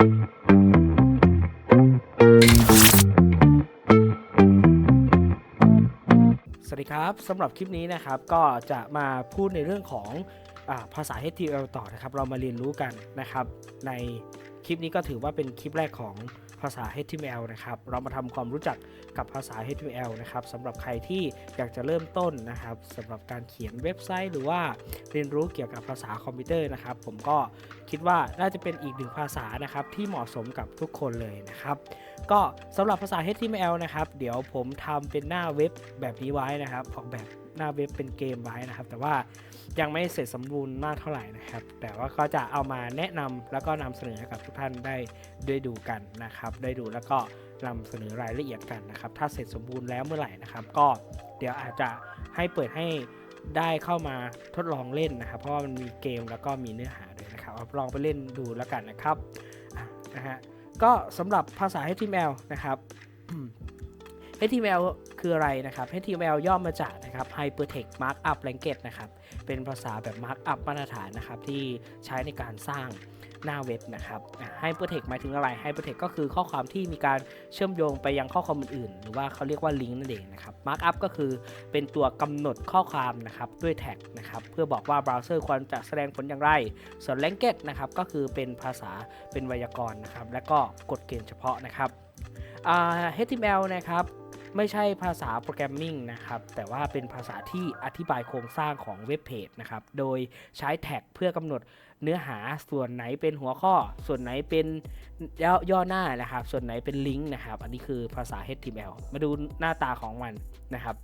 สวัสดีครับสำหรับคลิปนี้นะครับก็จะมาพูดในเรื่องของอภาษา HTML ต่อนะครับ เรามาเรียนรู้กันนะครับ ในคลิปนี้ก็ถือว่าเป็นคลิปแรกของ ภาษา HTML นะครับ เรามาทำความรู้จักกับภาษา HTML นะครับสำหรับใครที่อยากจะเริ่มต้นนะครับสำหรับการเขียนเว็บไซต์ หรือว่าเรียนรู้เกี่ยวกับภาษาคอมพิวเตอร์นะครับ ผมก็คิดว่าน่าจะเป็นอีกหนึ่งภาษานะครับที่เหมาะสมกับทุกคนเลยนะครับ ก็สำหรับภาษา HTML นะครับ เดี๋ยวผมทำเป็นหน้าเว็บแบบนี้ไว้นะครับออกแบบหน้าเว็บเป็นเกมไว้นะครับ แต่ว่ายังไม่เสร็จสมบูรณ์มากเท่าไหร่นะครับ แต่ว่าก็จะเอามาแนะนำแล้วก็นำเสนอให้กับทุกท่านได้ได้ดูกันนะครับ ได้ดูแล้วก็นำเสนอรายละเอียดกันนะครับ ถ้าเสร็จสมบูรณ์แล้วเมื่อไหร่นะครับ ก็เดี๋ยวอาจจะให้เปิดให้ได้เข้ามาทดลองเล่นนะครับ เพราะว่ามันมีเกมแล้วก็มีเนื้อหาด้วยนะครับลองไปเล่นดูแล้วกันนะครับนะฮะ ก็สำหรับภาษา HTML นะครับ HTML คืออะไรนะครับ HTML ย่อมาจากนะครับ Hypertext Markup Language นะครับ เป็นภาษาแบบ Markup มาตรฐานนะครับที่ใช้ในการสร้างหน้าเว็บนะครับอะ Hypertext หมายถึงอะไร Hypertext ก็คือข้อความที่มีการเชื่อมโยงไปยังข้อความอื่นๆ หรือว่าเขาเรียกว่าลิงก์นั่นเองนะครับ Markup ก็คือเป็นตัวกำหนดข้อความนะครับด้วยแท็กนะครับเพื่อบอกว่าเบราว์เซอร์ควรจะแสดงผลอย่างไร ส่วน Language นะครับก็คือเป็นภาษาเป็นไวยากรณ์นะครับและก็กฎเกณฑ์เฉพาะนะครับ HTML นะครับ ไม่ใช่ภาษาโปรแกรมมิ่งนะครับแต่ว่าเป็นภาษาที่อธิบายโครงสร้างของเว็บเพจนะครับโดยใช้แท็กเพื่อกำหนดเนื้อหาส่วนไหนเป็นหัวข้อ ส่วนไหนเป็นย่อยอหน้านะครับ ส่วนไหนเป็นลิงก์นะครับ อันนี้คือภาษา HTML มาดูหน้าตาของมันนะครับ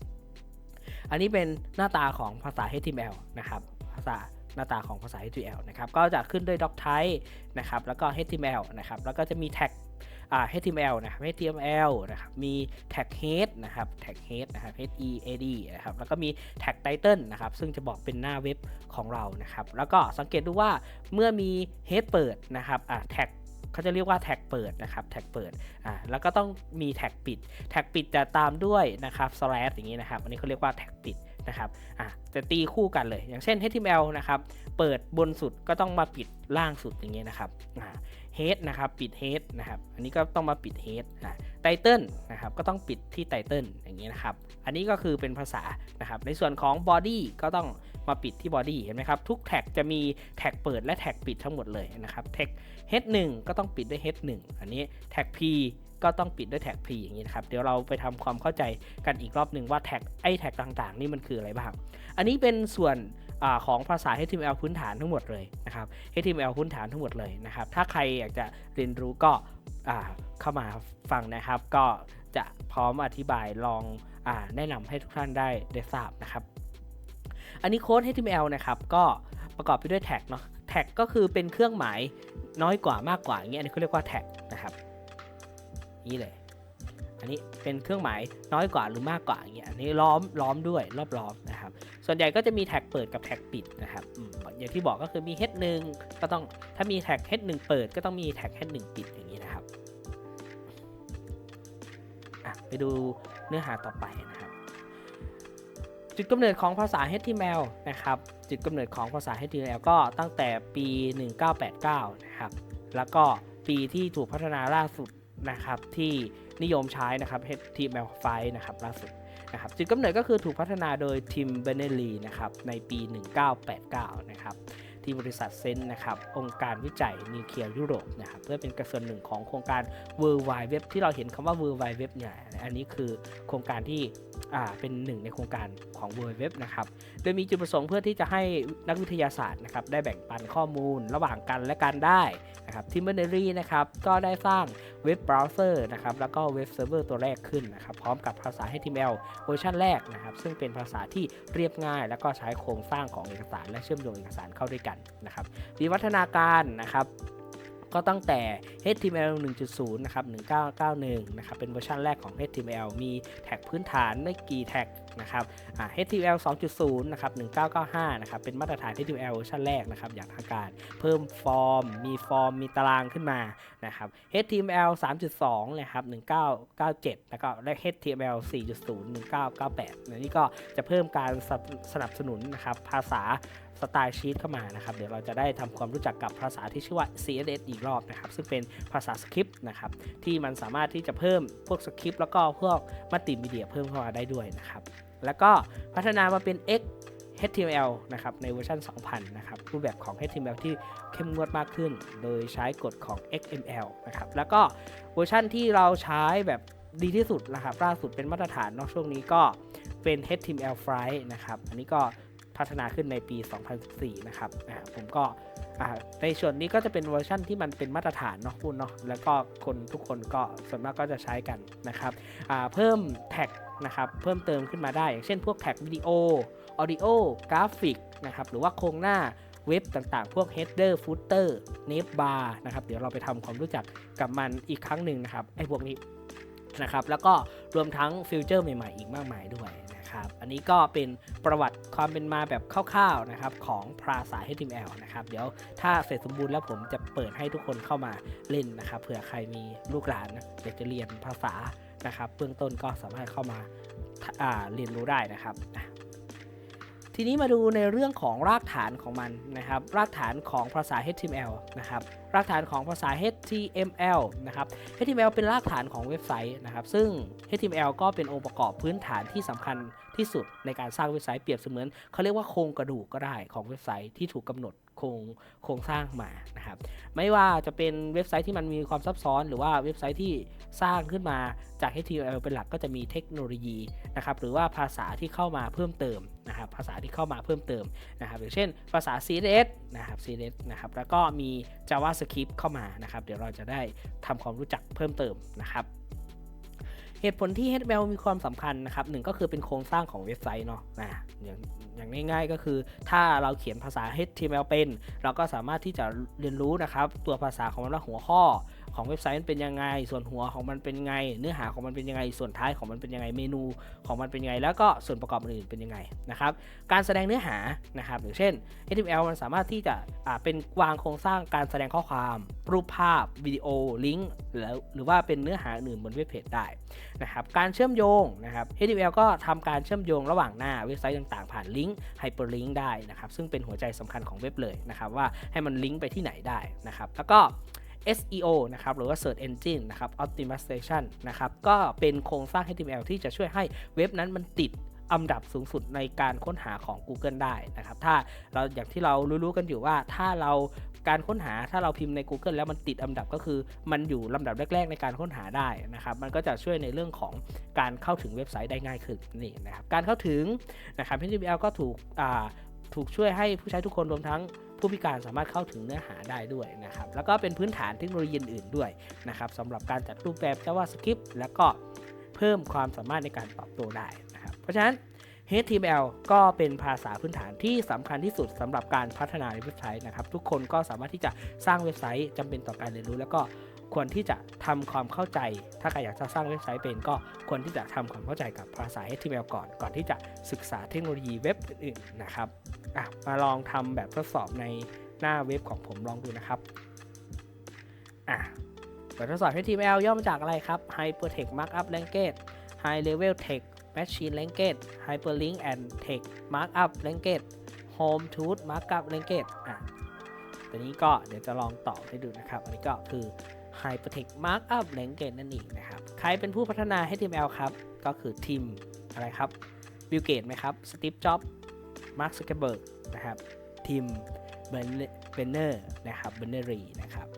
อันนี้เป็นหน้าตาของภาษา HTML นะครับ ภาษาหน้าตาของภาษา HTML นะครับ ก็จะขึ้นด้วย doc type นะครับ แล้วก็ HTML นะครับ แล้วก็จะมีแท็ก HTML นะครับ HTML นะครับ มีแท็ก head นะครับแท็ก head นะครับ H E A D นะครับ แล้วก็มีแท็ก title นะครับ ซึ่งจะบอกเป็นหน้าเว็บของเรา นะครับ แล้วก็สังเกตดูว่าเมื่อมี head เปิดนะครับ อ่าแท็กเขาจะเรียกว่าแท็กเปิดนะครับแท็กเปิดอ่าแล้วก็ต้องมีแท็กปิด แท็กปิดจะตามด้วยนะครับ slash อย่างนี้นะครับ อันนี้เขาเรียกว่าแท็กปิดนะครับอ่าจะตีคู่กันเลย อย่างเช่น HTML นะครับ เปิดบนสุดก็ต้องมาปิดล่างสุดอย่างเงี้นะครับอ่า head นะครับปิด head นะครับอันนี้ก็ต้องมาปิด head อ่า title นะครับก็ต้องปิดที่ title อย่างเงี้ยนะครับอันนี้ก็คือเป็นภาษานะครับในส่วนของ body ก็ต้องมาปิดที่ body เห็นไหมครับทุกแท็กจะมีแท็กเปิดและแท็กปิดทั้งหมดเลยนะครับแท็ก head 1 ก็ต้องปิดด้วย head 1 อันนี้แท็ก p ก็ต้องปิดด้วยแท็ก p อย่างนี้นะครับ เดี๋ยวเราไปทำความเข้าใจกันอีกรอบหนึ่งว่าแท็กไอแท็กต่างๆ นี่มันคืออะไรบ้าง อันนี้เป็นส่วน อของภาษา HTML พื้นฐานทั้งหมดเลยนะครับ HTML พื้นฐานทั้งหมดเลยนะครับ ถ้าใครอยากจะเรียนรู้ก็เข้ามาฟังนะครับ ก็จะพร้อมอธิบายลองอแนะนำให้ทุกท่านได้ได้ทราบนะครับ อันนี้โค้ด HTML นะครับก็ประกอบไปด้วยแท็กเนาะแท็กก็คือเป็นเครื่องหมายน้อยกว่ามากกว่าอย่างเงี้ยอันนี้เขาเรียกว่าแท็กนะครับนี่เลยอันนี้เป็นเครื่องหมายน้อยกว่าหรือมากกว่าอย่างเงี้ยอันนี้ล้อมล้อมด้วยรอบล้อมนะครับ ส่วนใหญ่ก็จะมีแท็กเปิดกับแท็กปิดนะครับอืมอย่างที่บอกก็คือมี head 1ก็ต้องถ้ามีแท็ก head 1เปิดก็ต้องมีแท็ก head 1ปิดอย่างนี้นะครับอะไปดูเนื้อหาต่อไปนะครับ จุดกำเนิดของภาษา HTML นะครับ จุดกำเนิดของภาษา HTML ก็ตั้งแต่ปี 1989 นะครับ แล้วก็ปีที่ถูกพัฒนาล่าสุดนะครับที่นิยมใช้นะครับ HTML5 นะครับล่าสุด นะครับจุดกำเนิดก็คือถูกพัฒนาโดยทีมเบเนลีนะครับในปี 1989 นะครับที่บริษัทเซนนะครับองค์การวิจัยนิวเคลียร์ยุโรปนะครับเพื่อเป็นกระส่วนหนึ่งของโครงการ World Wide Web ที่เราเห็นคำว่า World Wide Web เนี่ย อันนี้คือโครงการที่เป็นหนึ่งในโครงการของ World Web นะครับ โดยมีจุดประสงค์เพื่อที่จะให้นักวิทยาศาสตร์นะครับได้แบ่งปันข้อมูลระหว่างกันและกันได้นะครับทีมเบเนอรี่นะครับก็ได้สร้างเว็บเบราว์เซอร์นะครับแล้วก็เว็บเซิร์ฟเวอร์ตัวแรกขึ้นนะครับพร้อมกับภาษา HTML เวอร์ชันแรกนะครับ ซึ่งเป็นภาษาที่เรียบง่าย แล้วก็ใช้โครงสร้างของเอกสารและเชื่อมโยงเอกสารเข้าด้วยกันนะครับวิวัฒนาการนะครับ ก็ตั้งแต่ HTML 1.0 นะครับ 1991 นะครับ เป็นเวอร์ชันแรกของ HTML มีแท็กพื้นฐานไม่กี่แท็กนะครับ HTML 2.0 นะครับ 1995 นะครับ เป็นมาตรฐาน HTML เวอร์ชันแรกนะครับ อย่างทางการ เพิ่มฟอร์ม มีฟอร์ม มีตารางขึ้นมา นะครับ HTML 3.2 นะครับ 1997 แล้วก็และ HTML 4.0 1998 นี่ก็จะเพิ่มการสนับสนุนนะครับ ภาษา สไตล์ชีตเข้ามานะครับ เดี๋ยวเราจะได้ทำความรู้จักกับภาษาที่ชื่อว่า CSS อีกรอบนะครับ ซึ่งเป็นภาษาสคริปต์นะครับ ที่มันสามารถที่จะเพิ่มพวกสคริปต์แล้วก็พวกมัลติมีเดียเพิ่มเข้ามาได้ด้วยนะครับ แล้วก็พัฒนามาเป็น X HTML นะครับในเวอร์ชัน 2000 นะครับรูปแบบของ HTML ที่เข้มงวดมากขึ้น โดยใช้กฎของ XML นะครับแล้วก็เวอร์ชันที่เราใช้แบบดีที่สุดนะครับล่าสุดเป็นมาตรฐานนอกช่วงนี้ก็เป็น HTML5 นะครับอันนี้ก็ พัฒนาขึ้นในปี 2014 นะครับผมก็ในส่วนนี้ก็จะเป็นเวอร์ชันที่มันเป็นมาตรฐานเนาะคุณเนาะแล้วก็คนทุกคนก็ส่วนมากก็จะใช้กันนะครับเพิ่มแท็กนะครับเพิ่มเติมขึ้นมาได้ อย่างเช่นพวกแท็กวิดีโอออดิโอกราฟิกนะครับหรือว่าโครงหน้าเว็บต่างๆ พวก header footer nav bar นะครับ เดี๋ยวเราไปทำความรู้จักกับมันอีกครั้งหนึ่งนะครับ ไอ้พวกนี้นะครับ แล้วก็รวมทั้งฟิวเจอร์ใหม่ๆ อีกมากมายด้วย นะครับ อันนี้ก็เป็นประวัติความเป็นมาแบบคร่าวๆนะครับของภาษา HTML นะครับ เดี๋ยวถ้าเสร็จสมบูรณ์แล้วผมจะเปิดให้ทุกคนเข้ามาเล่นนะครับ เผื่อใครมีลูกหลานอยากจะเรียนภาษานะครับเบื้องต้นก็สามารถเข้ามาาเรียนรู้ได้นะครับทีนี้มาดูในเรื่องของรากฐานของมันนะครับ รากฐานของภาษา HTML นะครับ รากฐานของภาษา HTML นะครับ HTML เป็นรากฐานของเว็บไซต์นะครับ ซึ่ง HTML ก็เป็นองค์ประกอบพื้นฐานที่สำคัญ ที่สุดในการสร้างเว็บไซต์เปรียบเสมือนเขาเรียกว่าโครงกระดูกก็ได้ของเว็บไซต์ที่ถูกกำหนดโครงโครงสร้างมานะครับไม่ว่าจะเป็นเว็บไซต์ที่มันมีความซับซ้อน หรือว่าเว็บไซต์ที่สร้างขึ้นมาจาก HTML เป็นหลักก็จะมีเทคโนโลยีนะครับหรือว่าภาษาที่เข้ามาเพิ่มเติมนะครับภาษาที่เข้ามาเพิ่มเติมนะครับอย่างเช่น ภาษา CSS นะครับ CSS นะครับแล้วก็มี JavaScript เข้ามานะครับ เดี๋ยวเราจะได้ทำความรู้จักเพิ่มเติมนะครับ เหตุผลที่ HTML มีความสำคัญนะครับหนึ่งก็คือเป็นโครงสร้างของเว็บไซต์เนาะนะอย่างอย่างง่ายๆก็คือ ถ้าเราเขียนภาษา HTML เป็น เราก็สามารถที่จะเรียนรู้นะครับ ตัวภาษาของมันว่าหัวข้อ ของเว็บไซต์มันเป็นยังไง ส่วนหัวของมันเป็นยังไง เนื้อหาของมันเป็นยังไง ส่วนท้ายของมันเป็นยังไง เมนูของมันเป็นยังไง แล้วก็ส่วนประกอบอื่นๆเป็นยังไงนะครับ การแสดงเนื้อหานะครับ อย่างเช่น HTML มันสามารถที่จะอ่าเป็นวางโครงสร้างการแสดงข้อความ รูปภาพ วิดีโอ ลิงก์แล้วหรือว่าเป็นเนื้อหาอื่นบนเว็บเพจได้นะครับ การเชื่อมโยงนะครับ HTML ก็ทำการเชื่อมโยงระหว่างหน้าเว็บไซต์ต่างๆ ผ่านลิงก์ไฮเปอร์ลิงก์ได้นะครับ ซึ่งเป็นหัวใจสำคัญของเว็บเลยนะครับว่าให้มันลิงก์ไปที่ไหนได้นะครับ แล้วก็ SEO นะครับหรือว่า Search Engine นะครับ Optimization นะครับก็เป็นโครงสร้าง HTML ที่จะช่วยให้เว็บนั้นมันติดอันดับสูงสุดในการค้นหาของ Google ได้นะครับ ถ้าเราอย่างที่เรารู้ๆกันอยู่ว่าถ้าเราการค้นหาถ้าเราพิมพ์ใน Google แล้วมันติดอันดับก็คือ มันอยู่ลำดับแรก ๆ ในการค้นหาได้นะครับ มันก็จะช่วยในเรื่องของการเข้าถึงเว็บไซต์ได้ง่ายขึ้นนี่นะครับการเข้าถึงนะครับ HTML ก็ถูกถูกช่วยให้ผู้ใช้ทุกคนรวมทั้ง ผู้พิการสามารถเข้าถึงเนื้อหาได้ด้วยนะครับแล้วก็เป็นพื้นฐานเทคโนโลยีอื่นๆด้วยนะครับสำหรับการจัดรูปแบบ JavaScript แล้วก็เพิ่มความสามารถในการตอบโต้ได้นะครับเพราะฉะนั้น HTML ก็เป็นภาษาพื้นฐานที่สำคัญที่สุดสำหรับการพัฒนาเว็บไซต์นะครับ ทุกคนก็สามารถที่จะสร้างเว็บไซต์จำเป็นต่อการเรียนรู้ แล้วก็ ควรที่จะทำความเข้าใจ ถ้าใครอยากจะสร้างเว็บไซต์เป็นก็ควรที่จะทำความเข้าใจกับภาษา HTML ก่อน ก่อนที่จะศึกษาเทคโนโลยีเว็บอื่นๆนะครับมาลองทำแบบทดสอบในหน้าเว็บของผมลองดูนะครับอะแบบทดสอบ HTML ย่อมาจากอะไรครับ Hypertext Markup Language High Level Text Machine Language Hyperlink and Text Markup Language Home Tooth Markup Language อะตัวนี้ก็เดี๋ยวจะลองตอบให้ดูนะครับ อันนี้ก็คือ Hypertext Markup Language นั่นเองนะครับ ใครเป็นผู้พัฒนา HTML ครับ ก็คือทีมอะไรครับบิลเกตไหมครับสตีฟจ็อบมาร์คซักเกอร์เบิร์กนะครับทีมเบนเนอร์นะครับเบนเนอรีนะครับ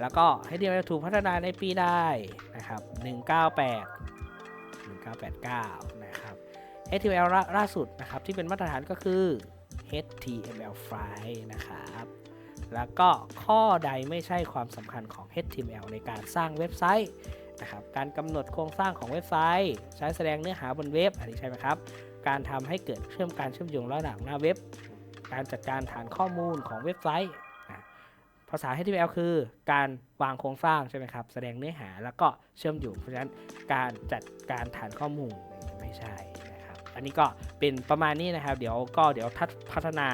แล้วก็ HTML ถูกพัฒนาในปีได้นะครับ 198 1989 นะครับ HTML ล่าสุดนะครับที่เป็นมาตรฐานก็คือ HTML5 นะครับ แล้วก็ข้อใดไม่ใช่ความสำคัญของ HTML ในการสร้างเว็บไซต์นะครับการกำหนดโครงสร้างของเว็บไซต์ ใช้แสดงเนื้อหาบนเว็บอันนี้ใช่ไหมครับ การทำให้เกิดเชื่อมการเชื่อมโยงระหว่างหน้าเว็บ การจัดการฐานข้อมูลของเว็บไซต์ภาษา HTML คือการวางโครงสร้างใช่ไหมครับ แสดงเนื้อหาแล้วก็เชื่อมโยงเพราะฉะนั้นการจัดการฐานข้อมูลไม่ใช่ อันนี้ก็เป็นประมาณนี้นะครับ เดี๋ยวก็เดี๋ยวทัดพัฒนา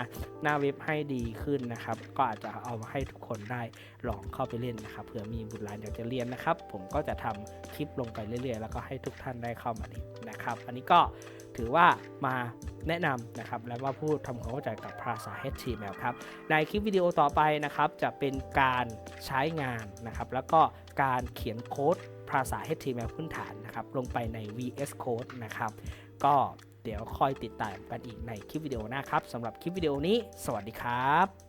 หน้าเว็บให้ดีขึ้นนะครับ ก็อาจจะเอามาให้ทุกคนได้ลองเข้าไปเล่นนะครับเผื่อมีบุตรหลานอยากจะเรียนนะครับ ผมก็จะทำคลิปลงไปเรื่อยๆ แล้วก็ให้ทุกท่านได้เข้ามาเล่นนะครับ อันนี้ก็ถือว่ามาแนะนำนะครับ และว่าพูดทำความเข้าใจกับภาษา HTML ครับ ในคลิปวิดีโอต่อไปนะครับ จะเป็นการใช้งานนะครับ แล้วก็การเขียนโค้ดภาษา HTML พื้นฐานนะครับ ลงไปใน VS Code นะครับ ก็ เดี๋ยวคอยติดตามกันอีกในคลิปวิดีโอหน้าครับสำหรับคลิปวิดีโอนี้ สวัสดีครับ